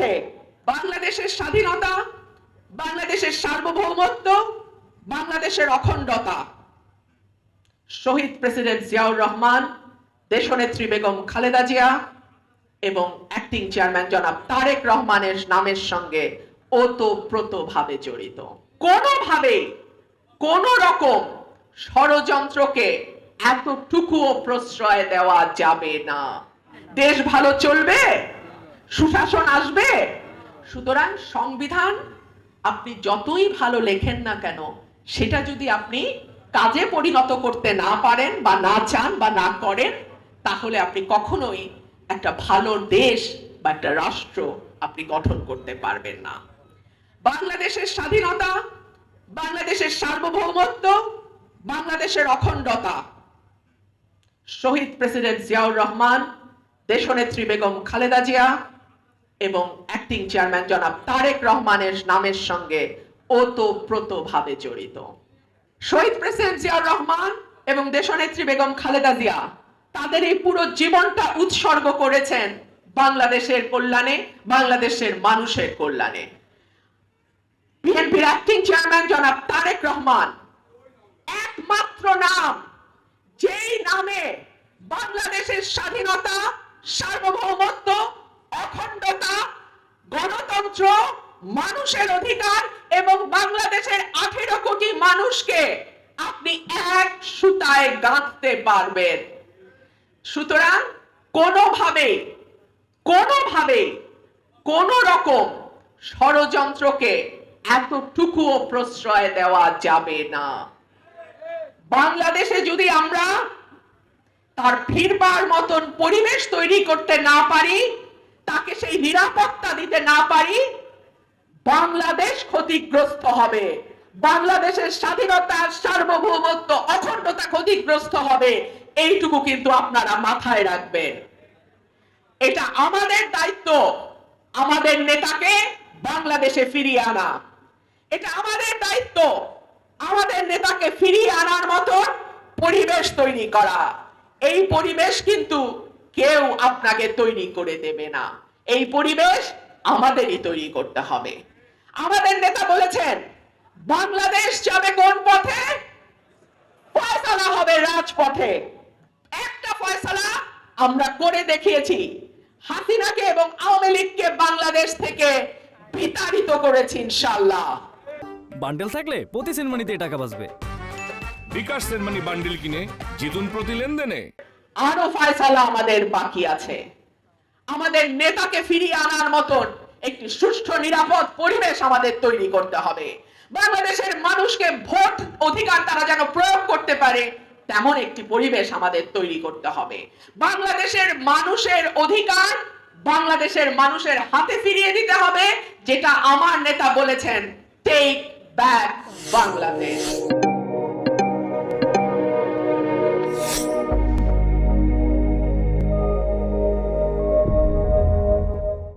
পথে বাংলাদেশের স্বাধীনতা, বাংলাদেশের সার্বভৌমত্ব, বাংলাদেশের অখণ্ডতা। শহীদ প্রেসিডেন্ট জিয়াউর রহমান, দেশনেত্রী বেগম খালেদা জিয়া এবং অ্যাক্টিং চেয়ারম্যান জনাব তারেক রহমানের নামের সঙ্গে ওতপ্রোতভাবে জড়িত। কোনোভাবে কোন রকম ষড়যন্ত্রকে এতটুকুও প্রশ্রয় দেওয়া যাবে না। দেশ ভালো চলবে? সুশাসন আসবে। সুতরাং সংবিধান আপনি যতই ভালো লেখেন না কেন, সেটা যদি আপনি কাজে পরিণত করতে না পারেন বা না চান বা না করেন, তাহলে আপনি কখনোই একটা ভালো দেশ বা একটা রাষ্ট্র আপনি গঠন করতে পারবেন না। বাংলাদেশের স্বাধীনতা, বাংলাদেশের সার্বভৌমত্ব, বাংলাদেশের অখণ্ডতা। শহীদ প্রেসিডেন্ট জিয়াউর রহমান, দেশনেত্রী বেগম খালেদা জিয়া এবং অ্যাক্টিং চেয়ারম্যান জনাব তারেক রহমানের নামের সঙ্গে ওতপ্রোতভাবে জড়িত। শহীদ প্রেসিডেন্ট জিয়াউর রহমান এবং দেশনেত্রী বেগম খালেদা জিয়া তাদের এই পুরো জীবনটা উৎসর্গ করেছেন বাংলাদেশের কল্যাণে, বাংলাদেশের মানুষের কল্যাণে। বিএনপির অ্যাক্টিং চেয়ারম্যান জনাব তারেক রহমান একমাত্র নাম, যেই নামে বাংলাদেশের স্বাধীনতা, সার্বভৌমত্ব গণতন্ত্র মানুষের অধিকার এবং বাংলাদেশের আঠেরো কোটি মানুষকে আপনি এক সুতায় গাঁথতে পারবেন। সুতরাং কোনোভাবে কোনোভাবে কোন রকম ষড়যন্ত্রকে এতটুকুও প্রশ্রয় দেওয়া যাবে না। বাংলাদেশে যদি আমরা তার ফিরবার মতন পরিবেশ তৈরি করতে না পারি তাকে সেই নিরাপত্তা দিতে না পারি, বাংলাদেশ ক্ষতিগ্রস্ত হবে। বাংলাদেশের স্বাধীনতা, সার্বভৌমত্ব, অখণ্ডতা ক্ষতিগ্রস্ত হবে। এইটুকু কিন্তু আপনারা মাথায় রাখবেন। এটা আমাদের দায়িত্ব। আমাদের নেতাকে বাংলাদেশে ফিরিয়ে আনা। এটা আমাদের দায়িত্ব। আমাদের নেতাকে ফিরিয়ে আনার মতন পরিবেশ তৈরি করা। এই পরিবেশ কিন্তু কেউ আপনাকে তৈরি করে দেবে না। এই পরিবেশ আমাদেরই তৈরি করতে হবে। আমাদের নেতা বলেছেন বাংলাদেশ যাবে কোন পথে? ফয়সালা হবে রাজপথে। একটা ফয়সালা আমরা করে দেখিয়েছি। হাসিনাকে এবং আওয়ামী লীগকে বাংলাদেশ থেকে বিতাড়িত করেছি ইনশাল্লাহ বান্ডেল থাকলে প্রতি সিনেমানিতে টাকা বাঁচবে। বিকাশ সেনমানি বান্ডিল কিনে জিতুন প্রতি লেনদেনে। আরও ফায়সালা আমাদের বাকি আছে। আমাদের নেতাকে ফিরিয়ে আনার মতন একটি সুষ্ঠু, নিরাপদ পরিবেশ আমাদের তৈরি করতে হবে। বাংলাদেশের মানুষকে ভোট অধিকার তারা যেন প্রয়োগ করতে পারে, তেমন একটি পরিবেশ আমাদের তৈরি করতে হবে। বাংলাদেশের মানুষের অধিকার বাংলাদেশের মানুষের হাতে ফিরিয়ে দিতে হবে, যেটা আমার নেতা বলেছেন টেক ব্যাক বাংলাদেশ